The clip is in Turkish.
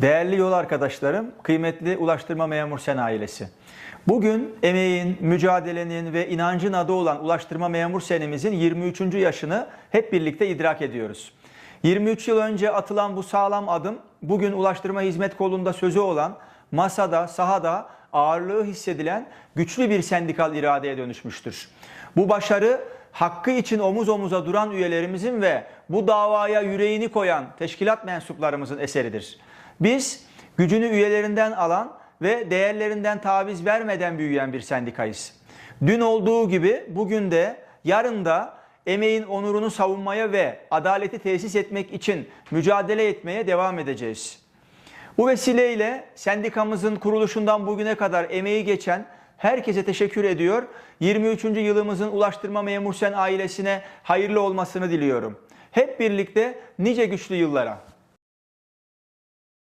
Değerli yol arkadaşlarım, kıymetli Ulaştırma Memur Sen ailesi. Bugün emeğin, mücadelenin ve inancın adı olan Ulaştırma Memur Senimizin 23. yaşını hep birlikte idrak ediyoruz. 23 yıl önce atılan bu sağlam adım bugün ulaştırma hizmet kolunda sözü olan masada, sahada ağırlığı hissedilen güçlü bir sendikal iradeye dönüşmüştür. Bu başarı hakkı için omuz omuza duran üyelerimizin ve bu davaya yüreğini koyan teşkilat mensuplarımızın eseridir. Biz gücünü üyelerinden alan ve değerlerinden taviz vermeden büyüyen bir sendikayız. Dün olduğu gibi bugün de yarın da emeğin onurunu savunmaya ve adaleti tesis etmek için mücadele etmeye devam edeceğiz. Bu vesileyle sendikamızın kuruluşundan bugüne kadar emeği geçen herkese teşekkür ediyor. 23. yılımızın Ulaştırma Memur Sen ailesine hayırlı olmasını diliyorum. Hep birlikte nice güçlü yıllara.